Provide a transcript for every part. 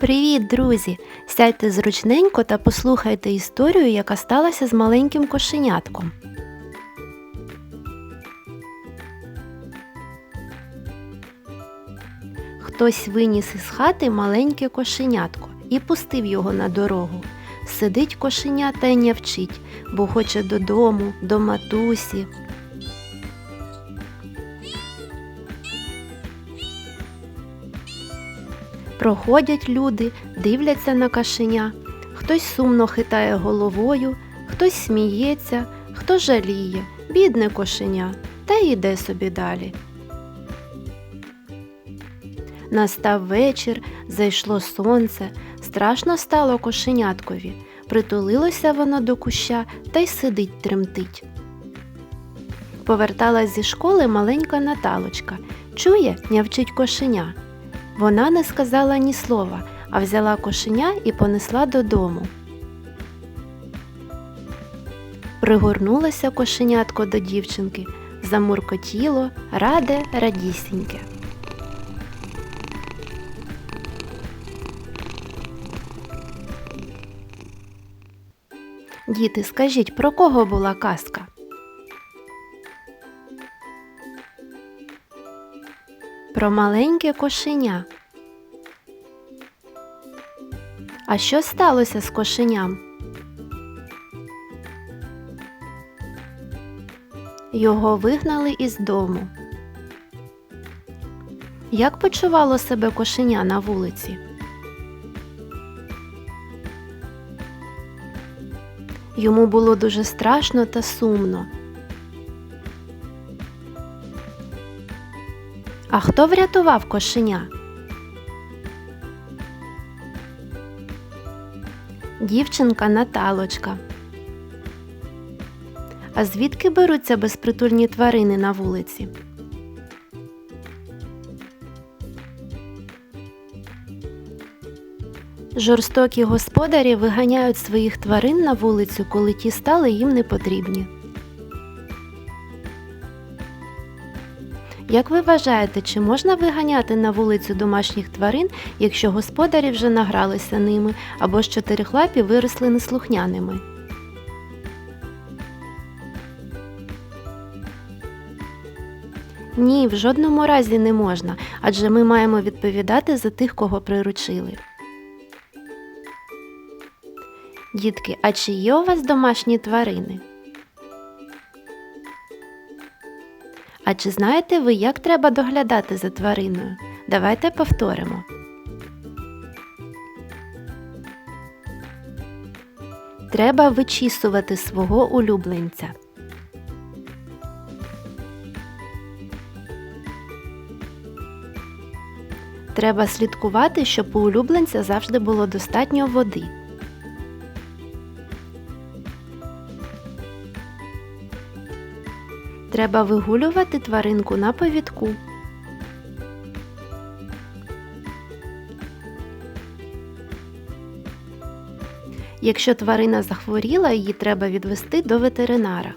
Привіт, друзі! Сядьте зручненько та послухайте історію, яка сталася з маленьким кошенятком. Хтось виніс із хати маленьке кошенятко і пустив його на дорогу. Сидить кошеня та й нявчить, бо хоче додому, до матусі. Проходять люди, дивляться на кошеня. Хтось сумно хитає головою, хтось сміється, хто жаліє, бідне кошеня, та й іде собі далі. Настав вечір, зайшло сонце, страшно стало кошеняткові. Притулилося воно до куща та й сидить тремтить. Поверталась зі школи маленька Наталочка. Чує, нявчить кошеня. Вона не сказала ні слова, а взяла кошеня і понесла додому. Пригорнулося кошенятко до дівчинки, замуркотіло, раде радісіньке. Діти, скажіть, про кого була казка? Про маленьке кошеня. А що сталося з кошеням? Його вигнали із дому. Як почувало себе кошеня на вулиці? Йому було дуже страшно та сумно. А хто врятував кошеня? Дівчинка Наталочка. А звідки беруться безпритульні тварини на вулиці? Жорстокі господарі виганяють своїх тварин на вулицю, коли ті стали їм не Як ви вважаєте, чи можна виганяти на вулицю домашніх тварин, якщо господарі вже награлися ними або ж чотирихлапі виросли неслухняними? Ні, в жодному разі не можна, адже ми маємо відповідати за тих, кого приручили. Дітки, а чи є у вас домашні тварини? А чи знаєте ви, як треба доглядати за твариною? Давайте повторимо. Треба вичісувати свого улюбленця. Треба слідкувати, щоб у улюбленця завжди було достатньо води. Треба вигулювати тваринку на повідку. Якщо тварина захворіла, її треба відвести до ветеринара.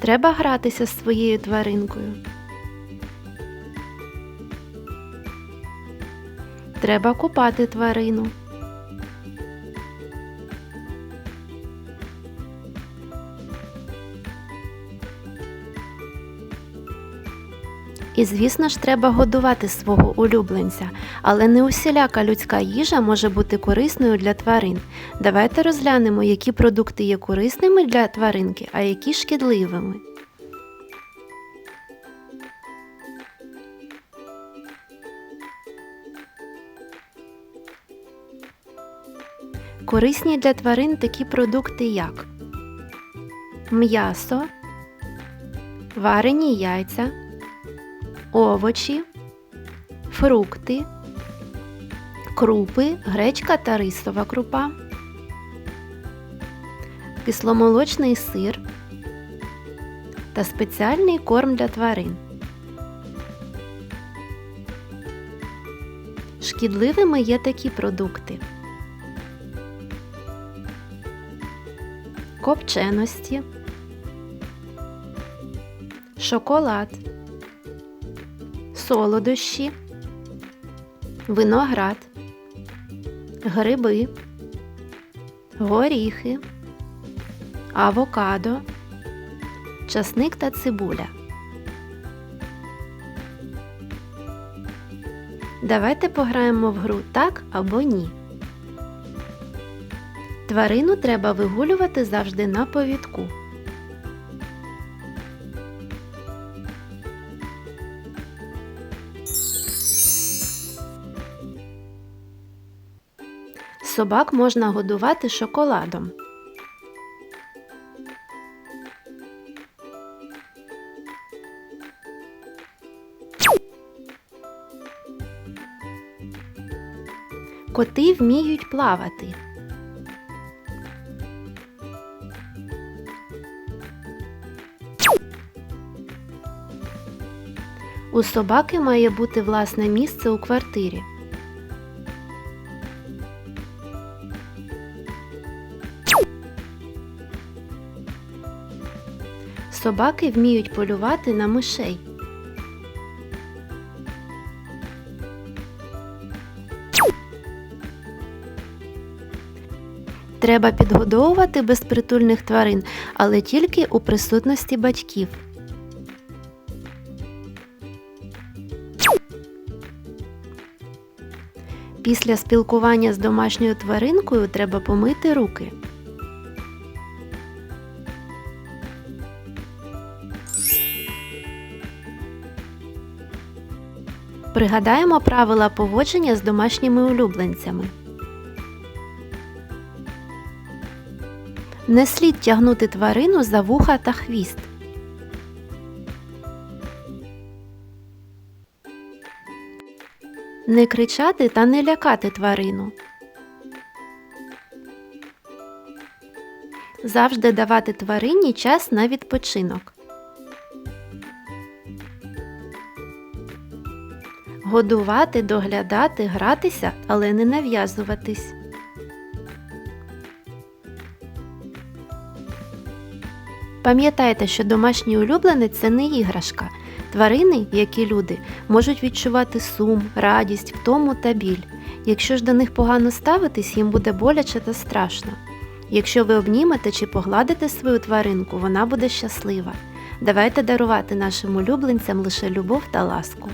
Треба гратися з своєю тваринкою. Треба купати тварину. І, звісно ж, треба годувати свого улюбленця, але не усіляка людська їжа може бути корисною для тварин. Давайте розглянемо, які продукти є корисними для тваринки, а які шкідливими. Корисні для тварин такі продукти, як м'ясо, варені яйця овочі, фрукти, крупи, гречка та рисова крупа, кисломолочний сир та спеціальний корм для тварин. Шкідливими є такі продукти. Копченості, шоколад, солодощі, виноград, гриби, горіхи, авокадо, часник та цибуля. Давайте пограємо в гру так або ні. Тварину треба вигулювати завжди на повідку. Собак можна годувати шоколадом. Коти вміють плавати. У собаки має бути власне місце у квартирі. Собаки вміють полювати на мишей. Треба підгодовувати безпритульних тварин, але тільки у присутності батьків. Після спілкування з домашньою тваринкою треба помити руки. Пригадаємо правила поводження з домашніми улюбленцями. Не слід тягнути тварину за вуха та хвіст. Не кричати та не лякати тварину. Завжди давати тварині час на відпочинок. Годувати, доглядати, гратися, але не нав'язуватись. Пам'ятайте, що домашній улюбленець це не іграшка. Тварини, як і люди, можуть відчувати сум, радість, втому та біль. Якщо ж до них погано ставитись, їм буде боляче та страшно. Якщо ви обнімете чи погладите свою тваринку, вона буде щаслива. Давайте дарувати нашим улюбленцям лише любов та ласку.